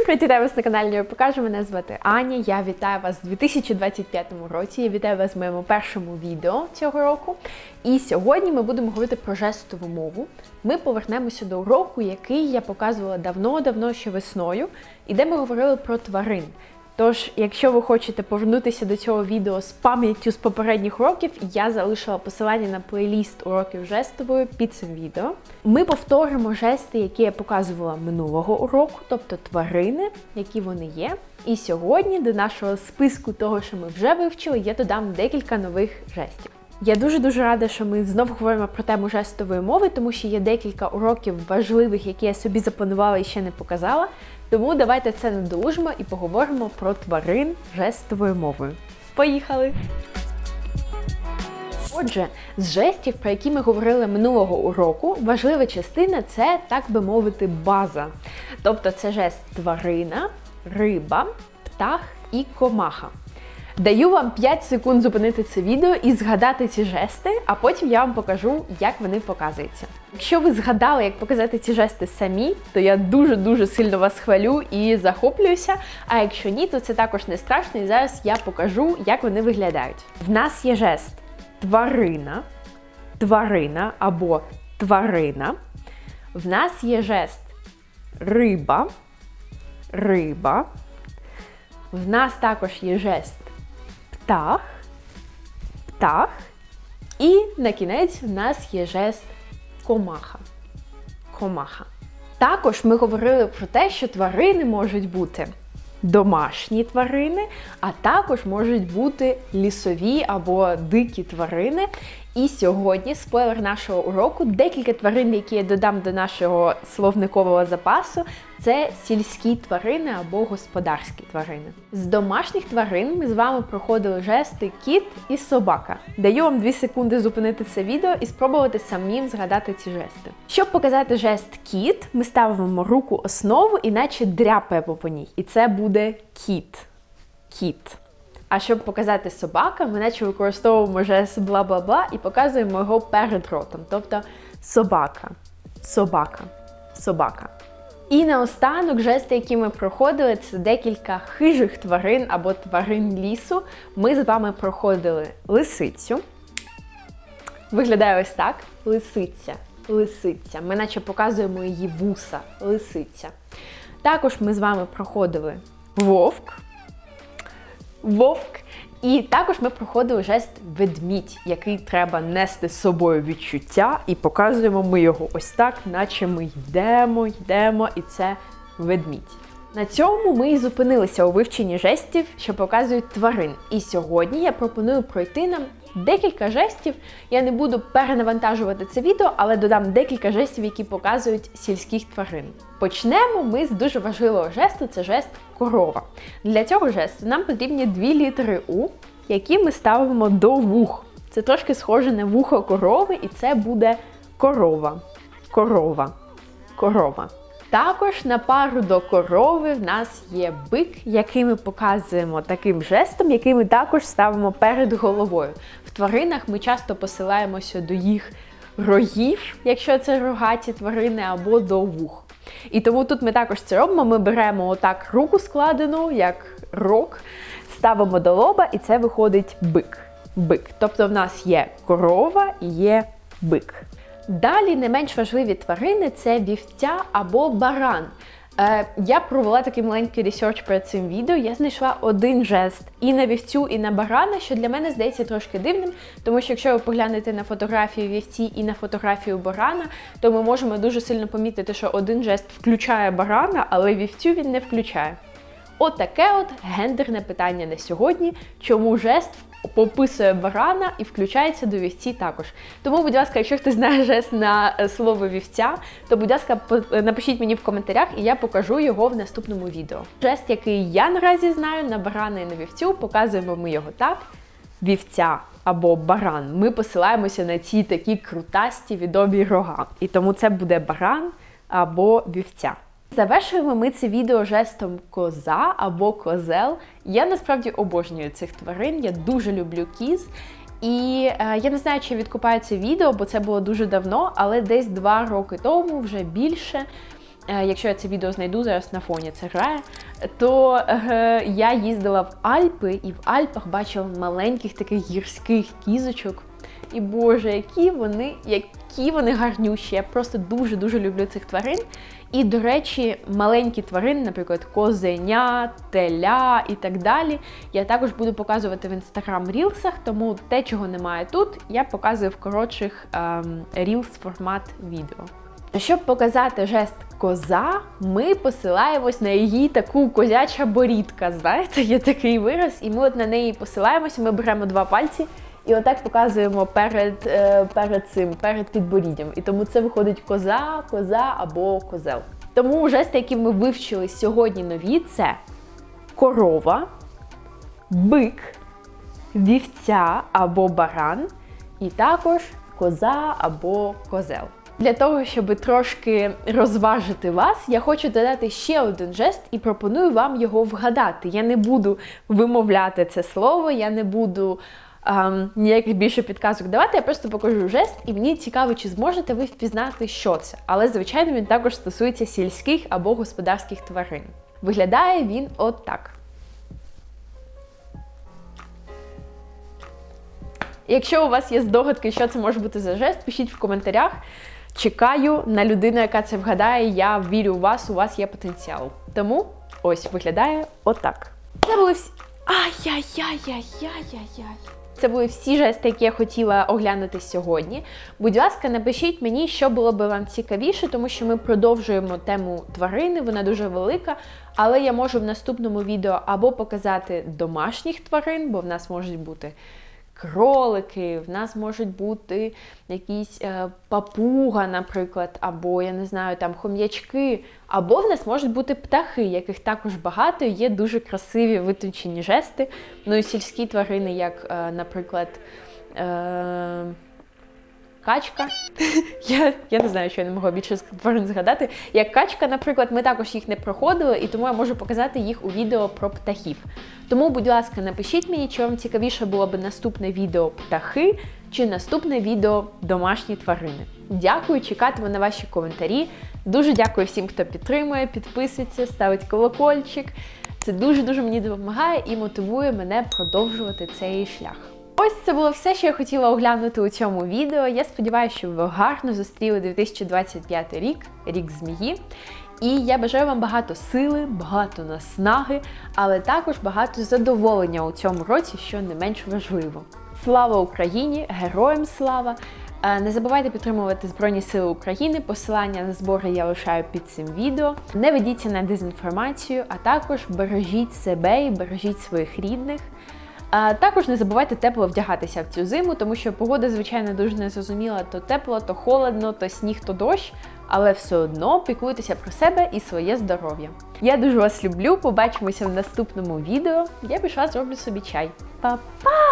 Всім привіт, вас на каналі Я покажу. Мене звати Аня. Я вітаю вас у 2025 році. Я вітаю вас в моєму першому відео цього року. І сьогодні ми будемо говорити про жестову мову. Ми повернемося до уроку, який я показувала давно-давно ще весною, і де ми говорили про тварин. Тож, якщо ви хочете повернутися до цього відео з пам'яттю з попередніх років, я залишила посилання на плейліст уроків жестової під цим відео. Ми повторимо жести, які я показувала минулого уроку, тобто тварини, які вони є. І сьогодні до нашого списку того, що ми вже вивчили, я додам декілька нових жестів. Я дуже дуже рада, що ми знову говоримо про тему жестової мови, тому що є декілька уроків важливих, які я собі запланувала і ще не показала. Тому давайте це надолужимо і поговоримо про тварин жестовою мовою. Поїхали! Отже, з жестів, про які ми говорили минулого уроку, важлива частина це, так би мовити, база. Тобто це жест тварина, риба, птах і комаха. Даю вам 5 секунд зупинити це відео і згадати ці жести, а потім я вам покажу, як вони показуються. Якщо ви згадали, як показати ці жести самі, то я дуже-дуже сильно вас хвалю і захоплююся. А якщо ні, то це також не страшно, і зараз я покажу, як вони виглядають. В нас є жест тварина, тварина або тварина. В нас є жест риба, риба. В нас також є жест птах, птах. І на кінець в нас є жест комаха. Комаха. Також ми говорили про те, що тварини можуть бути домашні тварини, а також можуть бути лісові або дикі тварини. І сьогодні, спойлер нашого уроку, декілька тварин, які я додам до нашого словникового запасу, це сільські тварини або господарські тварини. З домашніх тварин ми з вами проходили жести кіт і собака. Даю вам 2 секунди зупинити це відео і спробувати самим згадати ці жести. Щоб показати жест кіт, ми ставимо руку основу, іначе дряпаємо по ній. І це буде кіт. Кіт. А щоб показати собака, ми наче використовуємо жест бла-бла-бла і показуємо його перед ротом. Тобто собака, собака, собака. І наостанок жести, які ми проходили, це декілька хижих тварин або тварин лісу. Ми з вами проходили лисицю. Виглядає ось так: лисиця, лисиця. Ми наче показуємо її вуса, лисиця. Також ми з вами проходили вовк. Вовк. І також ми проходили жест ведмідь, який треба нести з собою відчуття, і показуємо ми його ось так, наче ми йдемо, йдемо, і це ведмідь. На цьому ми і зупинилися у вивченні жестів, що показують тварин. І сьогодні я пропоную пройти нам декілька жестів. Я не буду перенавантажувати це відео, але додам декілька жестів, які показують сільських тварин. Почнемо ми з дуже важливого жесту це жест корова. Для цього жесту нам потрібні дві літери У, які ми ставимо до вух. Це трошки схоже на вухо корови, і це буде корова. Корова. Корова. Також на пару до корови в нас є бик, який ми показуємо таким жестом, який ми також ставимо перед головою. В тваринах ми часто посилаємося до їх рогів, якщо це рогаті тварини, або до вух. І тому тут ми також це робимо. Ми беремо отак руку складену, як рог, ставимо до лоба, і це виходить бик. Бик. Тобто в нас є корова і є бик. Далі не менш важливі тварини це вівця або баран. Е, я провела такий маленький ресерч перед цим відео. Я знайшла один жест і на вівцю, і на барана, що для мене здається трошки дивним, тому що якщо ви поглянете на фотографію вівці і на фотографію барана, то ми можемо дуже сильно помітити, що один жест включає барана, але вівцю він не включає. Отаке от, от гендерне питання на сьогодні, чому жест пописує барана і включається до вівці також. Тому, будь ласка, якщо хтось знає жест на е, слово вівця, то, будь ласка, напишіть мені в коментарях, і я покажу його в наступному відео. Жест, який я наразі знаю на барана і на вівцю, показуємо ми його так: вівця. Або баран. Ми посилаємося на ці такі крутасті відомі рога. І тому це буде баран або вівця. Завершуємо ми це відео жестом коза або козел. Я насправді обожнюю цих тварин, я дуже люблю кіз. І е, я не знаю, чи відкупаю це відео, бо це було дуже давно, але десь два роки тому, вже більше. е, якщо я це відео знайду зараз на фоні, це грає, то е, я їздила в Альпи і в Альпах бачила маленьких таких гірських кізочок. І Боже, які вони, які вони гарнющі. Я просто дуже-дуже люблю цих тварин. І, до речі, маленькі тварини, наприклад, козеня, теля і так далі, я також буду показувати в інстаграм рілсах, тому те, чого немає тут, я показую в коротших ем, рілс формат відео. Щоб показати жест коза, ми посилаємось на її таку козяча борідка. Знаєте, є такий вираз, і ми от на неї посилаємося, ми беремо два пальці. І отак показуємо перед, е, перед цим, перед підборіддям. І тому це виходить коза, коза або козел. Тому жести, які ми вивчили сьогодні нові, це корова, бик, вівця або баран, і також коза або козел. Для того, щоб трошки розважити вас, я хочу додати ще один жест і пропоную вам його вгадати. Я не буду вимовляти це слово, я не буду ем, ніяких більше підказок давати, я просто покажу жест, і мені цікаво, чи зможете ви впізнати, що це. Але, звичайно, він також стосується сільських або господарських тварин. Виглядає він отак. Якщо у вас є здогадки, що це може бути за жест, пишіть в коментарях. Чекаю на людину, яка це вгадає. Я вірю в вас, у вас є потенціал. Тому ось виглядає отак. Це були всі. Ай-яй-яй-яй-яй-яй-яй. Це були всі жести, які я хотіла оглянути сьогодні. Будь ласка, напишіть мені, що було би вам цікавіше, тому що ми продовжуємо тему тварини, вона дуже велика. Але я можу в наступному відео або показати домашніх тварин, бо в нас можуть бути кролики, в нас можуть бути якісь е, папуга, наприклад, або я не знаю, там хом'ячки, або в нас можуть бути птахи, яких також багато, є дуже красиві витончені жести. Ну і сільські тварини, як, е, наприклад, е, качка. я, я не знаю, що я не могла більше згадати. Як качка, наприклад, ми також їх не проходили, і тому я можу показати їх у відео про птахів. Тому, будь ласка, напишіть мені, чи вам цікавіше було б наступне відео птахи чи наступне відео домашні тварини. Дякую, чекатиму на ваші коментарі. Дуже дякую всім, хто підтримує, підписується, ставить колокольчик. Це дуже-дуже мені допомагає і мотивує мене продовжувати цей шлях. Ось це було все, що я хотіла оглянути у цьому відео. Я сподіваюся, що ви гарно зустріли 2025 рік, рік змії. І я бажаю вам багато сили, багато наснаги, але також багато задоволення у цьому році, що не менш важливо. Слава Україні! Героям слава! Е, Не забувайте підтримувати Збройні Сили України. Посилання на збори я лишаю під цим відео. Не ведіться на дезінформацію, а також бережіть себе і бережіть своїх рідних. А також не забувайте тепло вдягатися в цю зиму, тому що погода, звичайно, дуже незрозуміла. То тепло, то холодно, то сніг, то дощ. Але все одно піклуйтеся про себе і своє здоров'я. Я дуже вас люблю. Побачимося в наступному відео. Я пішла зроблю собі чай. Па-па!